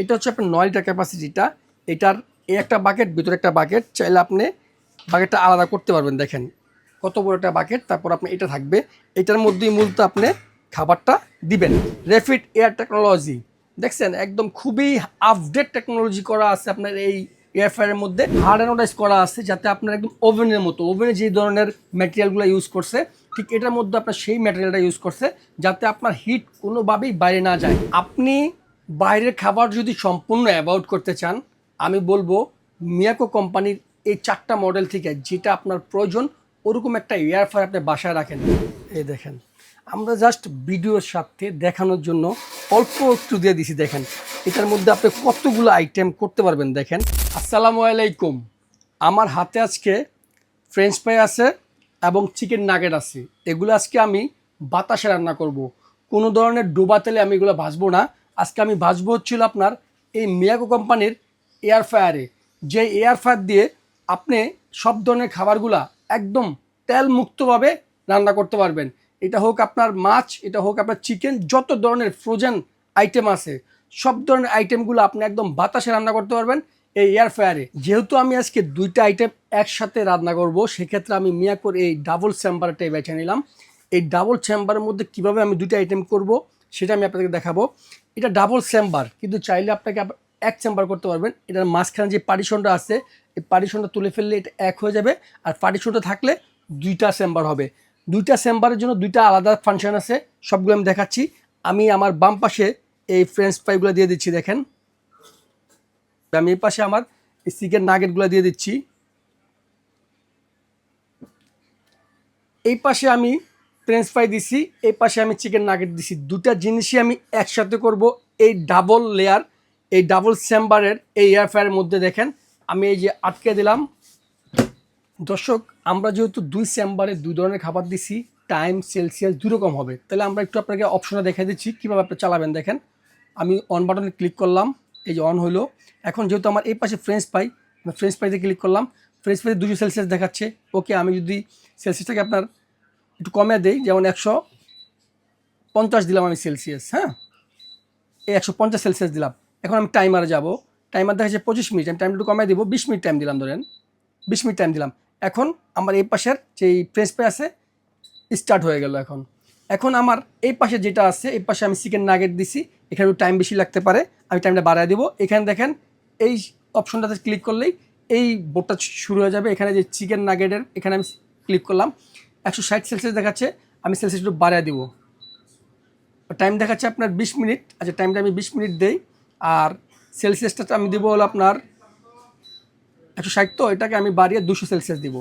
এটা হচ্ছে আপনার নয় লিটার ক্যাপাসিটিটা এটার এই একটা বাকেট ভিতরে একটা বাকেট চাইলে আপনি বাকেটটা আলাদা করতে পারবেন, দেখেন। কত বড় একটা বাকেট তারপর আপনি এটা থাকবে। এটার মধ্যেই মূলত আপনি খাবারটা দিবেন। রেফিড এয়ার টেকনোলজি দেখছেন? একদম খুবই আপডেট টেকনোলজি করা আছে আপনার এই এয়ার ফ্রায়ারের মধ্যে। অ্যানোডাইজ করা আছে, যাতে আপনার একদম ওভেনের মতো ওভেনে যে ধরনের ম্যাটেরিয়ালগুলো ইউজ করছে, ঠিক এটার মধ্যে আপনার সেই ম্যাটেরিয়ালটা ইউজ করছে, যাতে আপনার হিট কোনোভাবেই বাইরে না যায়। আপনি বাইরের খাবার যদি সম্পূর্ণ অ্যাভয়েড করতে চান, আমি বলব মিয়াকো কোম্পানির এই চারটা মডেল থেকে যেটা আপনার প্রয়োজন, ওরকম একটা এয়ার ফ্রায়ার আপনি বাসায় রাখেন। এই দেখেন, আমরা জাস্ট ভিডিওর সাথে দেখানোর জন্য অল্প একটু দিয়ে দিছি, দেখেন। এটার মধ্যে আপনি কতগুলো আইটেম করতে পারবেন, দেখেন। আসসালামু আলাইকুম। আমার হাতে আজকে ফ্রেঞ্চ ফ্রাই আছে এবং চিকেন নাগেট আছে। এগুলো আজকে আমি বাতাসে রান্না করব। কোনো ধরনের ডোবা তেলে আমি এগুলো ভাজবো না। আজকে আমি ভাজবো হচ্ছিল আপনার এই মিয়াকো কোম্পানির এয়ার ফ্রায়ারে যে এয়ার ফ্রায়ার দিয়ে আপনি সব ধরনের খাবারগুলা একদম তেল মুক্তভাবে রান্না করতে পারবেন। এটা হোক আপনার মাছ, এটা হোক আপনার চিকেন যত ধরনের ফ্রোজেন আইটেম আছে, সব ধরনের আইটেমগুলো আপনি একদম বাতাসে রান্না করতে পারবেন এই এয়ার ফ্রায়ারে যেহেতু আমি আজকে দুইটা আইটেম একসাথে রান্না করব, সেক্ষেত্রে আমি মিয়াকোর এই ডাবল চেম্বারটাই বেছে নিলাম। এই ডাবল চেম্বারের মধ্যে কীভাবে আমি দুইটা আইটেম করব, সেটা আমি আপনাদেরকে দেখাবো। এটা ডাবল চেম্বার কিন্তু চাইলে আপনাকে আপ- এক চেম্বার করতে পারবেন। এটার মাঝখানে যে পার্টিশনটা আছে, এই পার্টিশনটা তুলে ফেললে এটা এক হয়ে যাবে, আর পার্টিশনটা থাকলে দুইটা চেম্বার হবে। দুইটা চেম্বারের জন্য দুইটা আলাদা ফাংশন আছে, সবগুলো আমি দেখাচ্ছি। আমি আমার বাম পাশে এই ফ্রেঞ্চ ফ্রাইগুলো দিয়ে দিচ্ছি, দেখেন। আমি এই পাশে আমার চিকেন নাগেটগুলো দিয়ে দিচ্ছি। এই পাশে আমি ফ্রেঞ্চ ফ্রাই দিছি, এই পাশে আমি চিকেন নাগেট দিছি। দুটা জিনিসই আমি একসাথে করব এই ডাবল লেয়ার এই ডাবল চেম্বারের এই এয়ার ফ্রায়ারের মধ্যে দেখেন। আমি এই যে আটকে দিলাম। দর্শক, আমরা যেহেতু দুই চেম্বারে দুই ধরনের খাবার দিছি টাইম সেলসিয়াস দুই রকম হবে। তাহলে আমরা একটু আপনাকে অপশনে দেখে দিচ্ছি, কীভাবে আপনি চালাবেন দেখেন। আমি অন বাটনে ক্লিক করলাম, এই যে অন হলো এখন যেহেতু আমার এই পাশে ফ্রেঞ্চ পাই ফ্রেঞ্চ পাইতে ক্লিক করলাম। ফ্রেঞ্চ পাইতে দুশো সেলসিয়াস দেখাচ্ছে। ওকে আমি যদি সেলসিয়াসটাকে আপনার একটু কমে দেই, যেমন একশো পঞ্চাশ দিলাম আমি সেলসিয়াস হ্যাঁ? এই একশো পঞ্চাশ সেলসিয়াস দিলাম। এখন আমি টাইমারে যাব। টাইমার দেখা যাচ্ছে পঁচিশ মিনিট, আমি টাইমটা একটু কমাই দেবো। বিশ মিনিট টাইম দিলাম ধরেন, বিশ মিনিট টাইম দিলাম। এখন আমার এই পাশের যেই ফ্রেঞ্চ ফ্রাই আছে, স্টার্ট হয়ে গেল এখন। এখন আমার এই পাশে যেটা আছে, এই পাশে আমি চিকেন নাগেট দিছি, এখানে একটু টাইম বেশি লাগতে পারে, আমি টাইমটা বাড়ায় দিব। এখানে দেখেন, এই অপশনটাতে ক্লিক করলেই এই বোর্ডটা শুরু হয়ে যাবে। এখানে যে চিকেন নাগেটের, এখানে আমি ক্লিক করলাম। একশো ষাট সেলসিয়াস দেখাচ্ছে, আমি সেলসিয়াস একটু বাড়ায় দিব। টাইম দেখাচ্ছে আপনার বিশ মিনিট আচ্ছা টাইমটা আমি বিশ মিনিট দেই, আর সেলসিয়াসটা আমি দিব হলো আপনার একশো ষাট, তো এটাকে আমি বাড়িয়ে দুশো সেলসিয়াস দিব।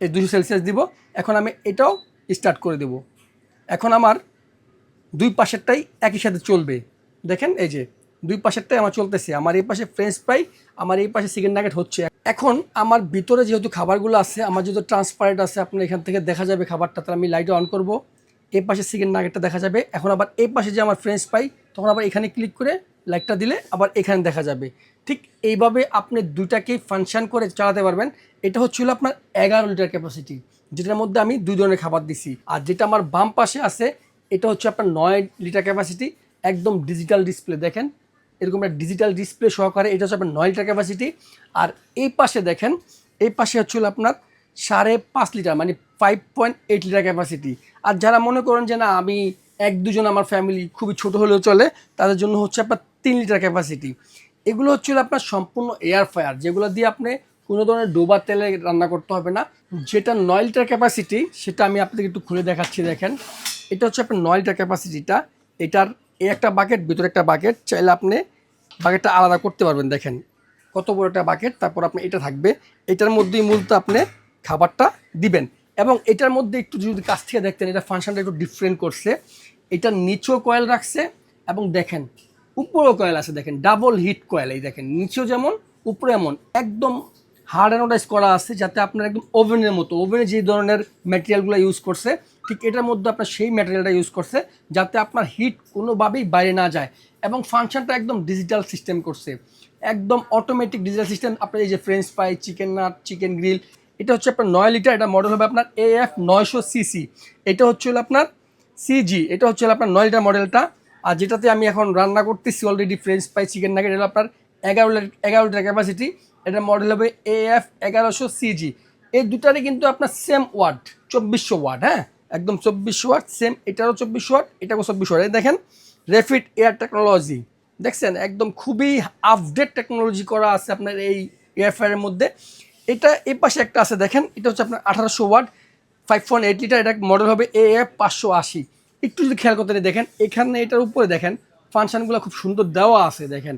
এই দুশো সেলসিয়াস দিব, এখন আমি এটাও স্টার্ট করে দেব। এখন আমার দুই পাশেরটাই একই সাথে চলবে। দেখেন, এই যে, দুই পাশেরটাই আমার চলতেছে, আমার এই পাশে ফ্রেঞ্চ ফ্রাই আমার এই পাশে চিকেন নাগেট হচ্ছে। এখন আমার ভিতরে যেহেতু খাবারগুলো আছে, আমার যেহেতু ট্রান্সপারেন্ট আছে, আপনার এখান থেকে দেখা যাবে খাবারটা, তাহলে আমি লাইটে অন করব। এই পাশে চিকেন নাগেটটা দেখা যাবে। এখন আবার এই পাশে যে আমার ফ্রেঞ্চ পাই তখন আবার এখানে ক্লিক করে লাইটটা দিলে আবার এখানে দেখা যাবে। ঠিক এইভাবে আপনি দুইটাকেই ফাংশন করে চালাতে পারবেন। এটা হচ্ছিল আপনার এগারো লিটার ক্যাপাসিটি যেটার মধ্যে আমি দুই ধরনের খাবার দিছি। আর যেটা আমার বাম পাশে আছে, এটা হচ্ছে আপনার নয় লিটার ক্যাপাসিটি একদম ডিজিটাল ডিসপ্লে দেখেন। এরকম একটা ডিজিটাল ডিসপ্লে সহকারে, এটা হচ্ছে আপনার নয় লিটার ক্যাপাসিটি আর এই পাশে দেখেন, এই পাশে হচ্ছিল আপনার সাড়ে পাঁচ লিটার মানে five point eight litre capacity আর যারা মনে করেন যে না, আমি এক দুজন আমার ফ্যামিলি খুবই ছোট হলেও চলে, তাদের জন্য হচ্ছে আপনার তিন লিটার ক্যাপাসিটি এগুলো হচ্ছিল আপনার সম্পূর্ণ এয়ার ফায়ার যেগুলো দিয়ে আপনি কোনো ধরনের ডোবা তেলে রান্না করতে হবে না। যেটা নয় লিটার ক্যাপাসিটি সেটা আমি আপনাকে একটু খুলে দেখাচ্ছি, দেখেন। এটা হচ্ছে আপনার নয় লিটার ক্যাপাসিটিটা এটার এই একটা বাকেট ভিতরে একটা বাকেট চাইলে আপনি বাকেটটা আলাদা করতে পারবেন, দেখেন। কত বড় একটা বাকেট, তারপর আপনি এটা থাকবে। এটার মধ্যেই মূলত আপনি খাবারটা দিবেন। এবং এটার মধ্যে একটু যদি কাছ থেকে দেখতেন, এটা ফাংশনটা একটু ডিফারেন্ট করছে। এটার নিচেও কয়েল রাখছে এবং দেখেন, উপরেও কয়েল আছে, দেখেন ডাবল হিট কয়েল এই দেখেন, নিচেও যেমন, উপরে এমন। একদম হার্ড অ্যানোডাইজ করা আছে, যাতে আপনার একদম ওভেনের মতো ওভেনে যে ধরনের ম্যাটেরিয়ালগুলো ইউজ করছে ঠিক এটার মধ্যে আপনার সেই ম্যাটেরিয়ালটা ইউজ করছে যাতে আপনার হিট কোনোভাবেই বাইরে না যায় এবং ফাংশনটা একদম ডিজিটাল সিস্টেম করছে। একদম অটোমেটিক ডিজিটাল সিস্টেম আপনার এই যে French fry chicken nugget chicken grill এটা হচ্ছে আপনার নয় লিটার এটা মডেল হবে আপনার এ এফ নয়শো সিসি এটা হচ্ছে হলো আপনার সিজি এটা হচ্ছে হলো আপনার নয় লিটার মডেলটা আর যেটাতে আমি এখন রান্না করতেছি already French fry chicken nugget এটা আপনার এগারো এগারোটা ক্যাপাসিটি এটার মডেল হবে এ এফ এগারোশো সিজি এই দুটারই কিন্তু আপনার সেম ওয়াট চব্বিশশো ওয়াট হ্যাঁ? একদম চব্বিশ ওয়াট সেম এটারও চব্বিশ ওয়াট এটাও চব্বিশ ওয়াট। দেখেন রেফিড এয়ার টেকনোলজি দেখছেন? একদম খুবই আপডেট টেকনোলজি করা আছে আপনার এই এয়ার ফ্রায়ারের মধ্যে। এটা এই পাশে একটা আছে, দেখেন, এটা হচ্ছে আপনার আঠারোশো watt five point eight litre এটা মডেল হবে এ এফ পাঁচশো আশি। একটু যদি খেয়াল করতে দেখেন, এখানে এটার উপরে দেখেন ফাংশনগুলো খুব সুন্দর দেওয়া আছে, দেখেন।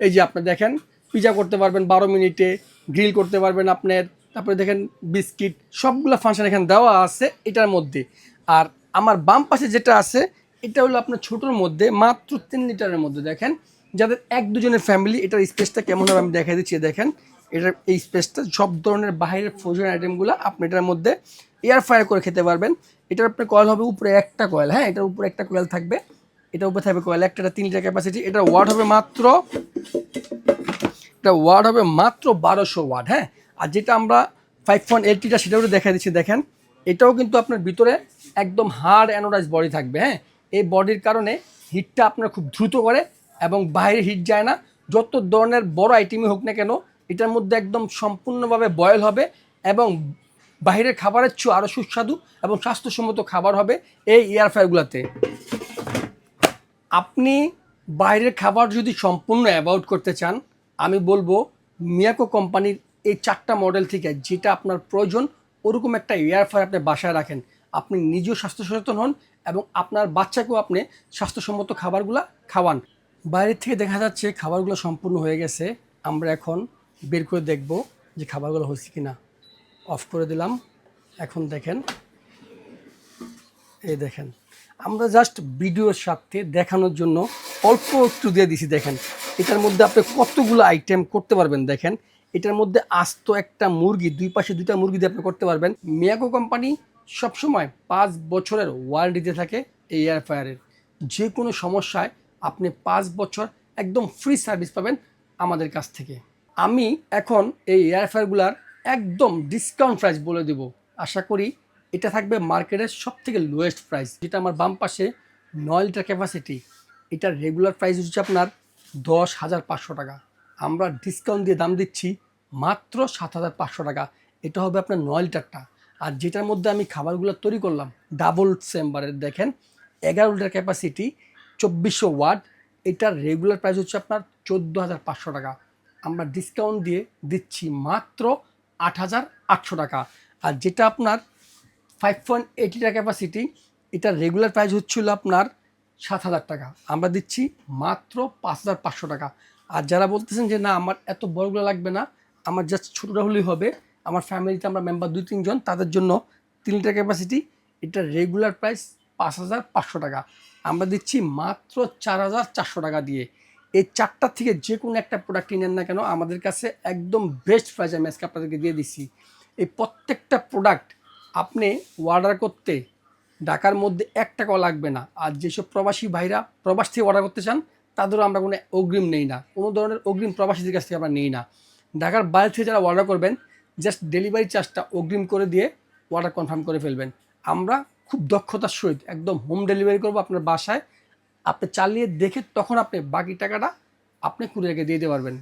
এই যে আপনি দেখেন, পিজা করতে পারবেন বারো মিনিটে গ্রিল করতে পারবেন আপনার তারপরে দেখেন বিস্কিট, সবগুলো ফাংশন এখানে দেওয়া আছে এটার মধ্যে। আর আমার বাম পাশে যেটা আছে, এটা হলো আপনার ছোটোর মধ্যে, মাত্র তিন লিটারের মধ্যে। দেখেন, যাদের এক দুজনের ফ্যামিলি এটার স্পেসটা কেমন হবে আমি দেখা দিচ্ছি দেখেন, এটার এই স্পেসটা সব ধরনের বাইরের ফ্রোজেন আইটেমগুলো আপনি এটার মধ্যে এয়ার ফ্রায়ার করে খেতে পারবেন। এটার আপনার কয়েল হবে উপরে একটা কয়েল হ্যাঁ এটার উপরে একটা কয়েল থাকবে। এটার উপরে থাকবে কয়েল একটা তিন লিটার ক্যাপাসিটি এটার ওয়াট হবে মাত্র এটা ওয়াট হবে মাত্র বারোশো ওয়াট হ্যাঁ। আর যেটা আমরা ফাইভ পয়েন্ট এইটটিটা একটু দেখা দিচ্ছি, দেখেন। এটাও কিন্তু আপনার ভিতরে একদম হার্ড অ্যানোডাইজ বডি থাকবে হ্যাঁ? এই বডির কারণে হিটটা আপনার খুব দ্রুত করে এবং বাইরে হিট যায় না। যত ধরনের বড় আইটেমই হোক না কেন, এটার মধ্যে একদম সম্পূর্ণভাবে বয়েল হবে এবং বাইরের খাবারের চেয়ে আরও সুস্বাদু এবং স্বাস্থ্যসম্মত খাবার হবে এই এয়ার ফ্রায়ারগুলোতে আপনি বাইরের খাবার যদি সম্পূর্ণ অ্যাভয়েড করতে চান, আমি বলব মিয়াকো কোম্পানির এই চারটা মডেল থেকে যেটা আপনার প্রয়োজন, ওরকম একটা এয়ার ফ্রায়ার আপনি বাসায় রাখেন। আপনি নিজেও স্বাস্থ্য সচেতন হন এবং আপনার বাচ্চাকেও আপনি স্বাস্থ্যসম্মত খাবারগুলো খাওয়ান। বাইরের থেকে দেখা যাচ্ছে খাবারগুলো সম্পূর্ণ হয়ে গেছে। আমরা এখন বের করে দেখব যে খাবারগুলো হয়েছে কি না অফ করে দিলাম। এখন দেখেন। এই দেখেন। আমরা জাস্ট ভিডিওর সাথে দেখানোর জন্য অল্প একটু দিয়ে দিছি, দেখেন। এটার মধ্যে আপনি কতগুলো আইটেম করতে পারবেন, দেখেন। এটার মধ্যে আস্ত একটা মুরগি, দুই পাশে দুইটা মুরগি দিয়ে আপনি করতে পারবেন। মিয়াকো কোম্পানি সবসময় পাঁচ বছরের ওয়ারেন্টি দিয়ে থাকে এই এয়ার ফ্রায়ারের যে কোনো সমস্যায় আপনি পাঁচ বছর একদম ফ্রি সার্ভিস পাবেন আমাদের কাছ থেকে। আমি এখন এই এয়ার ফ্রায়ারগুলার একদম ডিসকাউন্ট প্রাইস বলে দেব। আশা করি এটা থাকবে মার্কেটের সব থেকে লোয়েস্ট প্রাইস যেটা আমার বাম পাশে নয় লিটার ক্যাপাসিটি এটার রেগুলার প্রাইস হচ্ছে আপনার দশ হাজার পাঁচশো টাকা। আমরা ডিসকাউন্ট দিয়ে দাম দিচ্ছি মাত্র সাত হাজার পাঁচশো টাকা। এটা হবে আপনার নয় লিটারটা। আর যেটার মধ্যে আমি খাবারগুলো তৈরি করলাম ডাবল চেম্বারের দেখেন, এগারো লিটার ক্যাপাসিটি চব্বিশশো ওয়াট, এটার রেগুলার প্রাইস হচ্ছে আপনার চোদ্দ হাজার পাঁচশো টাকা। আমরা ডিসকাউন্ট দিয়ে দিচ্ছি মাত্র আট হাজার আটশো টাকা। আর যেটা আপনার five point eight litre capacity এটার রেগুলার প্রাইস হচ্ছিল আপনার সাত হাজার টাকা। আমরা দিচ্ছি মাত্র পাঁচ হাজার পাঁচশো টাকা। আর যারা বলতেছেন যে, না, আমার এত বড়গুলো লাগবে না, আমার জাস্ট ছোটোটা হলেই হবে, আমার ফ্যামিলিতে আমরা মেম্বার দুই তিনজন তাদের জন্য তিন লিটার ক্যাপাসিটি এটার রেগুলার প্রাইস পাঁচ হাজার পাঁচশো টাকা। আমরা দিচ্ছি মাত্র চার হাজার চারশো টাকা দিয়ে। এই চারটার থেকে যে কোনো একটা প্রোডাক্ট কিনেন না কেন, আমাদের কাছে একদম বেস্ট প্রাইস আমি আজকে আপনাদেরকে দিয়ে দিচ্ছি। এই প্রত্যেকটা প্রোডাক্ট আপনি অর্ডার করতে, ঢাকার মধ্যে এক টাকাও লাগবে না। আর যেসব প্রবাসী ভাইরা প্রবাস থেকে অর্ডার করতে চান তাদেরও আমরা কোনো অগ্রিম নেই না। কোনো ধরনের অগ্রিম প্রবাসীদের কাছ থেকে আমরা নেই না। ঢাকার বাইরে থেকে যারা অর্ডার করবেন জাস্ট ডেলিভারি চার্জটা অগ্রিম করে দিয়ে অর্ডার কনফার্ম করে ফেলবেন। আমরা খুব দক্ষতার সহিত একদম হোম ডেলিভারি করব আপনার বাসায়। আপনি চালিয়ে দেখে তখন আপনি বাকি টাকাটা আপনি কুরিয়ারকে দিয়ে দিতে পারবেন।